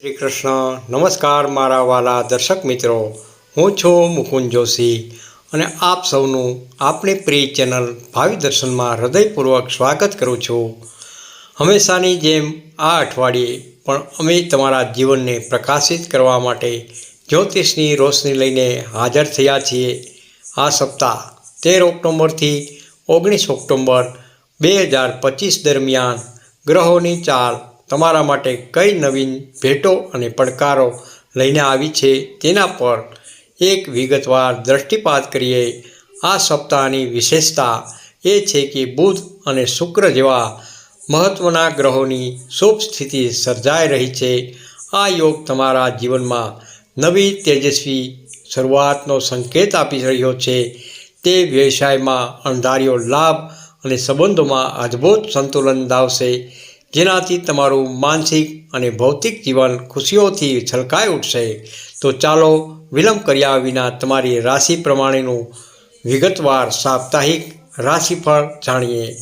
શ્રી કૃષ્ણ નમસ્કાર મારા વાલા દર્શક મિત્રો. હું છું મુકુંદ જોશી અને આપ સૌનું આપણી પ્રિય ચેનલ ભાવિ દર્શનમાં હૃદયપૂર્વક સ્વાગત કરું છું. હંમેશાની જેમ આ અઠવાડિયે પણ અમે તમારા જીવનને પ્રકાશિત કરવા માટે જ્યોતિષની રોશની લઈને હાજર થયા છીએ. આ સપ્તાહ તેર ઓક્ટોબરથી ઓગણીસ ઓક્ટોબર બે હજાર પચીસ દરમિયાન ગ્રહોની ચાલ તમારા માટે કઈ નવીન ભેટો અને પડકારો લઈને આવી છે તેના પર એક વિગતવાર દૃષ્ટિપાત કરીએ. આ સપ્તાહની વિશેષતા એ છે કે બુધ અને શુક્ર જેવા મહત્ત્વના ગ્રહોની શુભ સ્થિતિ સર્જાઈ રહી છે. આ યોગ તમારા જીવનમાં નવી તેજસ્વી શરૂઆતનો સંકેત આપી રહ્યો છે. તે વ્યવસાયમાં અણધાર્યો લાભ અને સંબંધોમાં અદ્ભુત સંતુલન લાવશે જેનાથી તમારું માનસિક અને ભૌતિક જીવન ખુશીઓથી છલકાઈ ઉઠશે. તો ચાલો વિલંબ કર્યા વિના તમારી રાશિ પ્રમાણેનું વિગતવાર સાપ્તાહિક રાશિફળ જાણીએ.